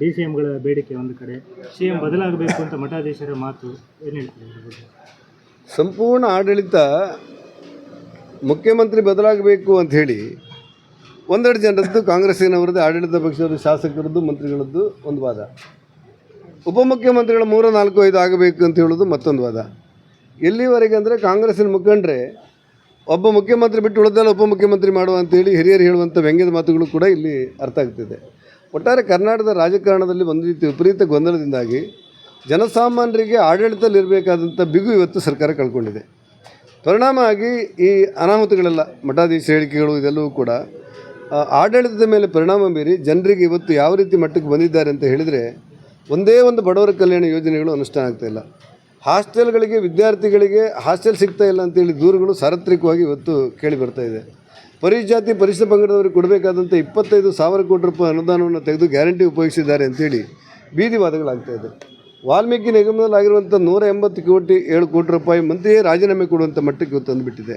D C ಬೇಡಿಕೆ ಒಂದು ಕಡೆ. ಸಿ ಬದಲಾಗಬೇಕು ಅಂತ ಮಠಾಧೀಶರ ಮಾತು ಏನು ಸಂಪೂರ್ಣ ಆಡಳಿತ ಮುಖ್ಯಮಂತ್ರಿ ಬದಲಾಗಬೇಕು ಅಂತ ಹೇಳಿ ಒಂದೆರಡು ಜನರದ್ದು ಕಾಂಗ್ರೆಸ್ಸಿನವರದ್ದು, ಆಡಳಿತ ಪಕ್ಷದ ಶಾಸಕರದ್ದು, ಮಂತ್ರಿಗಳದ್ದು ಒಂದು ವಾದ. ಉಪಮುಖ್ಯಮಂತ್ರಿಗಳ ಮೂರು ನಾಲ್ಕು ಐದು ಆಗಬೇಕು ಅಂತ ಹೇಳೋದು ಮತ್ತೊಂದು ವಾದ. ಎಲ್ಲಿವರೆಗೆ ಅಂದರೆ ಕಾಂಗ್ರೆಸ್ಸಿನ ಮುಖಂಡರೆ ಒಬ್ಬ ಮುಖ್ಯಮಂತ್ರಿ ಬಿಟ್ಟು ಉಳಿದೆಲ್ಲ ಉಪಮುಖ್ಯಮಂತ್ರಿ ಮಾಡುವ ಅಂತೇಳಿ ಹಿರಿಯರು ಹೇಳುವಂಥ ವ್ಯಂಗ್ಯದ ಮಾತುಗಳು ಕೂಡ ಇಲ್ಲಿ ಅರ್ಥ ಆಗ್ತಿದೆ. ಒಟ್ಟಾರೆ ಕರ್ನಾಟಕದ ರಾಜಕಾರಣದಲ್ಲಿ ಒಂದು ರೀತಿ ವಿಪರೀತ ಗೊಂದಲದಿಂದಾಗಿ ಜನಸಾಮಾನ್ಯರಿಗೆ ಆಡಳಿತದಲ್ಲಿರಬೇಕಾದಂಥ ಬಿಗು ಇವತ್ತು ಸರ್ಕಾರ ಕಳ್ಕೊಂಡಿದೆ. ಪರಿಣಾಮ ಆಗಿ ಈ ಅನಾಹುತಗಳೆಲ್ಲ, ಮಠಾಧೀಶ ಹೇಳಿಕೆಗಳು ಇದೆಲ್ಲವೂ ಕೂಡ ಆಡಳಿತದ ಮೇಲೆ ಪರಿಣಾಮ ಬೀರಿ ಜನರಿಗೆ ಇವತ್ತು ಯಾವ ರೀತಿ ಮಟ್ಟಕ್ಕೆ ಬಂದಿದ್ದಾರೆ ಅಂತ ಹೇಳಿದರೆ ಒಂದೇ ಒಂದು ಬಡವರ ಕಲ್ಯಾಣ ಯೋಜನೆಗಳು ಅನುಷ್ಠಾನ ಆಗ್ತಾ ಇಲ್ಲ. ಹಾಸ್ಟೆಲ್ಗಳಿಗೆ ವಿದ್ಯಾರ್ಥಿಗಳಿಗೆ ಹಾಸ್ಟೆಲ್ ಸಿಗ್ತಾ ಇಲ್ಲ ಅಂತೇಳಿ ದೂರುಗಳು ಸಾರ್ವತ್ರಿಕವಾಗಿ ಇವತ್ತು ಕೇಳಿ ಬರ್ತಾ ಇದೆ. ಪರಿಜಾತಿ ಪರಿಶಿಷ್ಟ ಪಂಗಡದವರಿಗೆ ಕೊಡಬೇಕಾದಂಥ ಇಪ್ಪತ್ತೈದು ಸಾವಿರ ಕೋಟಿ ರೂಪಾಯಿ ಅನುದಾನವನ್ನು ತೆಗೆದು ಗ್ಯಾರಂಟಿ ಉಪಯೋಗಿಸಿದ್ದಾರೆ ಅಂತೇಳಿ ಬೀದಿವಾದಗಳಾಗ್ತಾ ಇದೆ. ವಾಲ್ಮೀಕಿ ನಿಗಮದಲ್ಲಾಗಿರುವಂಥ ನೂರ ಎಂಬತ್ತು ಕೋಟಿ ಏಳು ಕೋಟಿ ರೂಪಾಯಿ ಮಂತ್ರಿಯೇ ರಾಜೀನಾಮೆ ಕೊಡುವಂಥ ಮಟ್ಟಕ್ಕೆ ಇವತ್ತು ತಂದುಬಿಟ್ಟಿದೆ.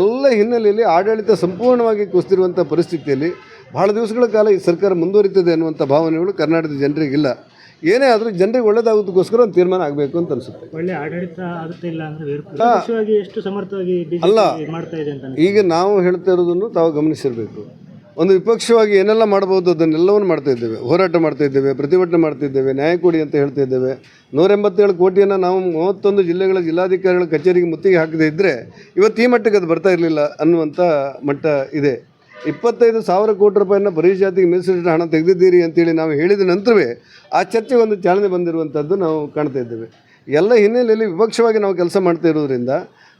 ಎಲ್ಲ ಹಿನ್ನೆಲೆಯಲ್ಲಿ ಆಡಳಿತ ಸಂಪೂರ್ಣವಾಗಿ ಕುಸಿದಿರುವಂಥ ಪರಿಸ್ಥಿತಿಯಲ್ಲಿ ಬಹಳ ದಿವಸಗಳ ಕಾಲ ಈ ಸರ್ಕಾರ ಮುಂದುವರಿತದೆ ಅನ್ನುವಂಥ ಭಾವನೆಗಳು ಕರ್ನಾಟಕದ ಜನರಿಗಿಲ್ಲ. ಏನೇ ಆದರೂ ಜನರಿಗೆ ಒಳ್ಳೇದಾಗೋದಕ್ಕೋಸ್ಕರ ಒಂದು ತೀರ್ಮಾನ ಆಗಬೇಕು ಅಂತ ಅನಿಸುತ್ತೆ. ಒಳ್ಳೆ ಆಡಳಿತ ಆಗುತ್ತಿಲ್ಲ ಅಂದ್ರೆ ಎಷ್ಟು ಸಮರ್ಥವಾಗಿ ಅಲ್ಲ. ಮಾಡ್ತಾ ಇದೆ ಅಂತ ಈಗ ನಾವು ಹೇಳ್ತಾ ಇರೋದನ್ನು ತಾವು ಗಮನಿಸಿರಬೇಕು. ಒಂದು ವಿಪಕ್ಷವಾಗಿ ಏನೆಲ್ಲ ಮಾಡ್ಬೋದು ಅದನ್ನೆಲ್ಲವನ್ನು ಮಾಡ್ತಾ ಇದ್ದೇವೆ. ಹೋರಾಟ ಮಾಡ್ತಾ ಇದ್ದೇವೆ ಪ್ರತಿಭಟನೆ ಮಾಡ್ತಾ ಇದ್ದೇವೆ ನ್ಯಾಯ ಕೊಡಿ ಅಂತ ಹೇಳ್ತಾ ಇದ್ದೇವೆ. ನೂರ ಎಂಬತ್ತೇಳು ಕೋಟಿಯನ್ನು ನಾವು ಮೂವತ್ತೊಂದು ಜಿಲ್ಲೆಗಳ ಜಿಲ್ಲಾಧಿಕಾರಿಗಳ ಕಚೇರಿಗೆ ಮುತ್ತಿಗೆ ಹಾಕದೇ ಇದ್ದರೆ ಇವತ್ತು ಈ ಮಟ್ಟಕ್ಕೆ ಅದು ಬರ್ತಾ ಇರಲಿಲ್ಲ ಅನ್ನುವಂಥ ಮಟ್ಟ ಇದೆ. ಇಪ್ಪತ್ತೈದು ಸಾವಿರ ಕೋಟಿ ರೂಪಾಯಿನ ಬರೀ ಜಾತಿಗೆ ಮೀಸಲಿಟ್ಟ ಹಣ ತೆಗೆದಿದ್ದೀರಿ ಅಂತೇಳಿ ನಾವು ಹೇಳಿದ ನಂತರವೇ ಆ ಚರ್ಚೆಗೆ ಒಂದು ಚಾಲನೆ ಬಂದಿರುವಂಥದ್ದು ನಾವು ಕಾಣ್ತಾ ಇದ್ದೇವೆ. ಎಲ್ಲ ಹಿನ್ನೆಲೆಯಲ್ಲಿ ವಿಪಕ್ಷವಾಗಿ ನಾವು ಕೆಲಸ ಮಾಡ್ತಾ ಇರೋದ್ರಿಂದ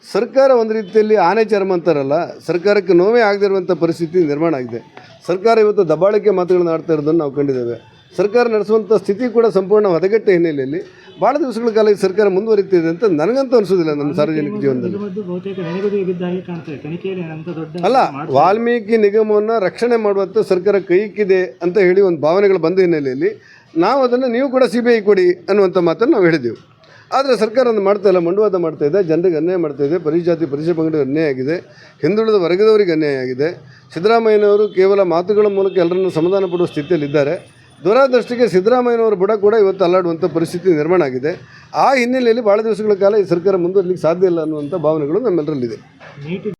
ಸರ್ಕಾರ ಒಂದು ರೀತಿಯಲ್ಲಿ ಆನೆ ಚರ್ಮ ಅಂತಾರಲ್ಲ ಸರ್ಕಾರಕ್ಕೆ ನೋವೇ ಆಗದಿರುವಂಥ ಪರಿಸ್ಥಿತಿ ನಿರ್ಮಾಣ ಆಗಿದೆ. ಸರ್ಕಾರ ಇವತ್ತು ದಬ್ಬಾಳಿಕೆ ಮಾತುಗಳನ್ನು ಆಡ್ತಾ ಇರೋದನ್ನು ನಾವು ಕಂಡಿದ್ದೇವೆ. ಸರ್ಕಾರ ನಡೆಸುವಂಥ ಸ್ಥಿತಿ ಕೂಡ ಸಂಪೂರ್ಣ ಹದಗೆಟ್ಟ ಹಿನ್ನೆಲೆಯಲ್ಲಿ ಭಾಳ ದಿವಸಗಳ ಕಾಲ ಈ ಸರ್ಕಾರ ಮುಂದುವರಿತಿದೆ ಅಂತ ನನಗಂತೂ ಅನಿಸೋದಿಲ್ಲ ನಮ್ಮ ಸಾರ್ವಜನಿಕ ಜೀವನದಲ್ಲಿ. ಅಲ್ಲ ವಾಲ್ಮೀಕಿ ನಿಗಮವನ್ನು ರಕ್ಷಣೆ ಮಾಡುವಂಥ ಸರ್ಕಾರ ಕೈಕ್ಕಿದೆ ಅಂತ ಹೇಳಿ ಒಂದು ಭಾವನೆಗಳು ಬಂದ ಹಿನ್ನೆಲೆಯಲ್ಲಿ ನಾವು ಅದನ್ನು ನೀವು ಕೂಡ ಸಿ ಬಿ ಐ ಕೊಡಿ ಅನ್ನುವಂಥ ಮಾತನ್ನು ನಾವು ಹೇಳಿದ್ದೆವು ಆದರೆ ಸರ್ಕಾರ ಅದನ್ನು ಮಾಡ್ತಾ ಇಲ್ಲ ಮಂಡುವಾದ ಮಾಡ್ತಾ ಇದೆ ಜನರಿಗೆ ಅನ್ಯಾಯ ಮಾಡ್ತಾ ಇದೆ ಪರಿಜಾತಿ ಪರಿಶಿಷ್ಟ ಪಂಗಡಕ್ಕೆ ಅನ್ಯಾಯ ಆಗಿದೆ ಹಿಂದುಳಿದ ವರ್ಗದವರಿಗೆ ಅನ್ಯಾಯ ಆಗಿದೆ. ಸಿದ್ದರಾಮಯ್ಯನವರು ಕೇವಲ ಮಾತುಗಳ ಮೂಲಕ ಎಲ್ಲರನ್ನು ಸಮಾಧಾನ ಪಡುವ ಸ್ಥಿತಿಯಲ್ಲಿದ್ದಾರೆ. ದುರಾದೃಷ್ಟಿಗೆ ಸಿದ್ದರಾಮಯ್ಯನವರ ಬುಡ ಕೂಡ ಇವತ್ತು ಅಲ್ಲಾಡುವಂಥ ಪರಿಸ್ಥಿತಿ ನಿರ್ಮಾಣ ಆಗಿದೆ. ಆ ಹಿನ್ನೆಲೆಯಲ್ಲಿ ಭಾಳ ದಿವಸಗಳ ಕಾಲ ಈ ಸರ್ಕಾರ ಮುಂದುವರಲಿಕ್ಕೆ ಸಾಧ್ಯ ಇಲ್ಲ ಅನ್ನುವಂಥ ಭಾವನೆಗಳು ನಮ್ಮೆಲ್ಲರಲ್ಲಿದೆ